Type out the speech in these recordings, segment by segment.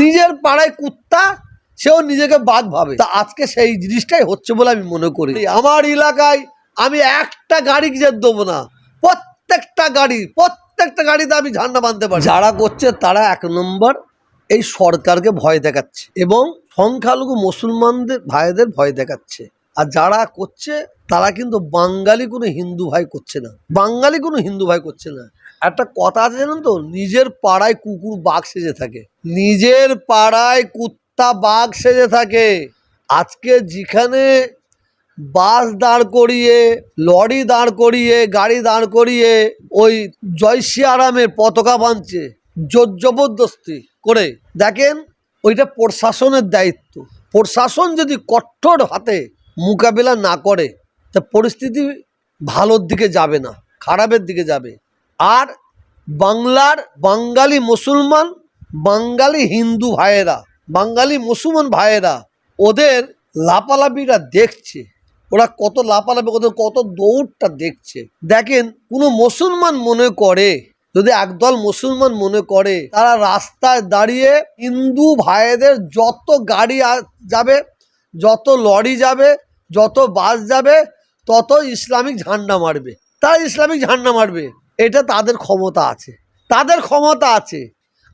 নিজের পাড়ায় কুত্তা, সেও নিজেকে বাদ ভাবে। তা আজকে সেই জিনিসটাই হচ্ছে বলে আমি মনে করি। আমার এলাকায় আমি একটা গাড়ি যেতে দেবো না? প্রত্যেকটা গাড়ি, প্রত্যেকটা গাড়িতে আমি ঝান্ডা বাঁধতে পারি যারা করছে তারা এক নম্বর এই সরকারকে ভয় দেখাচ্ছে এবং সংখ্যালঘু মুসলমানদের, ভাইদের ভয় দেখাচ্ছে। আর যারা করছে তারা কিন্তু বাঙালি কোনো হিন্দু ভাই করছে না। বাঙালি কোনো হিন্দু ভাই করছে না। একটা কথা আছে জানেন তো, নিজের পাড়ায় কুকুর বাঘ সেজে থাকে। নিজের পাড়ায় কুত্তা বাঘ সেজে থাকে। আজকে যেখানে বাস দাঁড় করিয়ে, লরি দাঁড় করিয়ে, গাড়ি দাঁড় করিয়ে ওই জয়সী আরামের পতাকা বাঁধছে, জোর জবরদস্তি করে। দেখেন, ওইটা প্রশাসনের দায়িত্ব। প্রশাসন যদি কঠোর হাতে মোকাবিলা না করে, তা পরিস্থিতি ভালোর দিকে যাবে না, খারাপের দিকে যাবে। আর বাংলার বাঙালি মুসলমান, বাঙালি হিন্দু ভাইয়েরা, বাঙালি মুসলমান ভাইয়েরা ওদের লাপালাপিটা দেখছে। ওরা কত লাপালাপি, ওদের কত দৌড়টা দেখছে। দেখেন, কোনো মুসলমান মনে করে, যদি একদল মুসলমান মনে করে, তারা রাস্তায় দাঁড়িয়ে হিন্দু ভাইদের যত গাড়ি যাবে, যত লরি যাবে, যত বাস যাবে, তত ইসলামিক ঝান্ডা মারবে। তারা ইসলামিক ঝান্ডা মারবে। এটা তাদের ক্ষমতা আছে। তাদের ক্ষমতা আছে।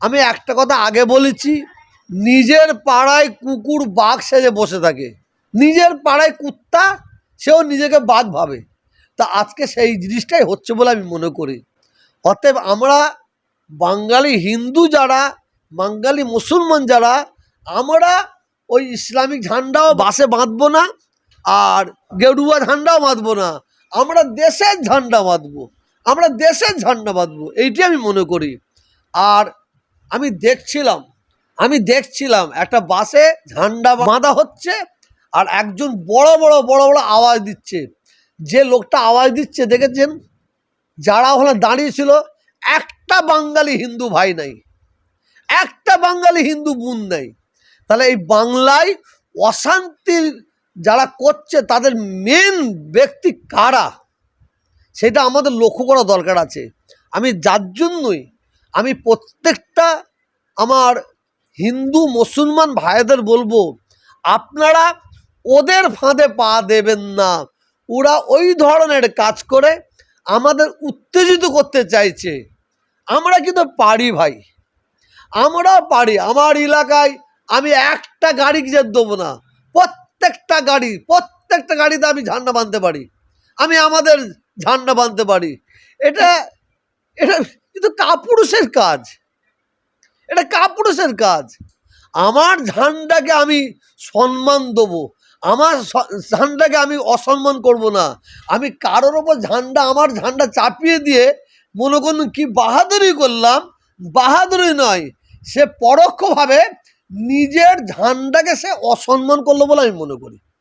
আমি একটা কথা আগে বলেছি, নিজের পাড়ায় কুকুর বাঘ সেজে বসে থাকে। নিজের পাড়ায় কুত্তা, সেও নিজেকে বাঘ ভাবে। তা আজকে সেই জিনিসটাই হচ্ছে বলে আমি মনে করি। অতএব আমরা বাঙালি হিন্দু যারা, বাঙালি মুসলমান যারা, আমরা ওই ইসলামিক ঝান্ডাও বাসে বাঁধবো না, আর গেরুয়া ঝান্ডাও বাঁধবো না। আমরা দেশের ঝান্ডা বাঁধবো। আমরা দেশের ঝান্ডা বাঁধবো, এইটি আমি মনে করি। আর আমি দেখছিলাম আমি দেখছিলাম একটা বাসে ঝান্ডা বাঁধা হচ্ছে আর একজন বড় বড় বড় বড় আওয়াজ দিচ্ছে। যে লোকটা আওয়াজ দিচ্ছে, দেখেছেন? যারা ওখানে দাঁড়িয়েছিল একটা বাঙালি হিন্দু ভাই নাই। একটা বাঙালি হিন্দু বোন নেই। তাহলে এই বাংলায় অশান্তির যারা করছে, তাদের মেন ব্যক্তি কারা? সেটা আমাদের লক্ষ্য করা দরকার আছে। আমি যার জন্যই, আমি প্রত্যেকটা আমার হিন্দু, মুসলমান ভাইদের বলব, আপনারা ওদের ফাঁদে পা দেবেন না। ওরা ওই ধরনের কাজ করে আমাদের উত্তেজিত করতে চাইছে। আমরা কিন্তু পারি ভাই। আমরাও পারি। আমার এলাকায় আমি একটা গাড়ি যেতে দেবো না। প্রত্যেকটা গাড়ি, প্রত্যেকটা গাড়িতে আমি ঝান্ডা বাঁধতে পারি। আমি আমাদের ঝান্ডা বাঁধতে পারি। এটা এটা কিন্তু কাপুরুষের কাজ। এটা কাপুরুষের কাজ। আমার ঝান্ডাকে আমি সম্মান দেবো। আমার ঝান্ডাকে আমি অসম্মান করব না। আমি কারোর ওপর ঝান্ডা, আমার ঝান্ডা চাপিয়ে দিয়ে মনে করুন কি বাহাদুরি করলাম, বাহাদুরি নয়। সে পরোক্ষভাবে নিজের ঝান্ডাকে সে অসম্মান করল বলে আমি মনে করি।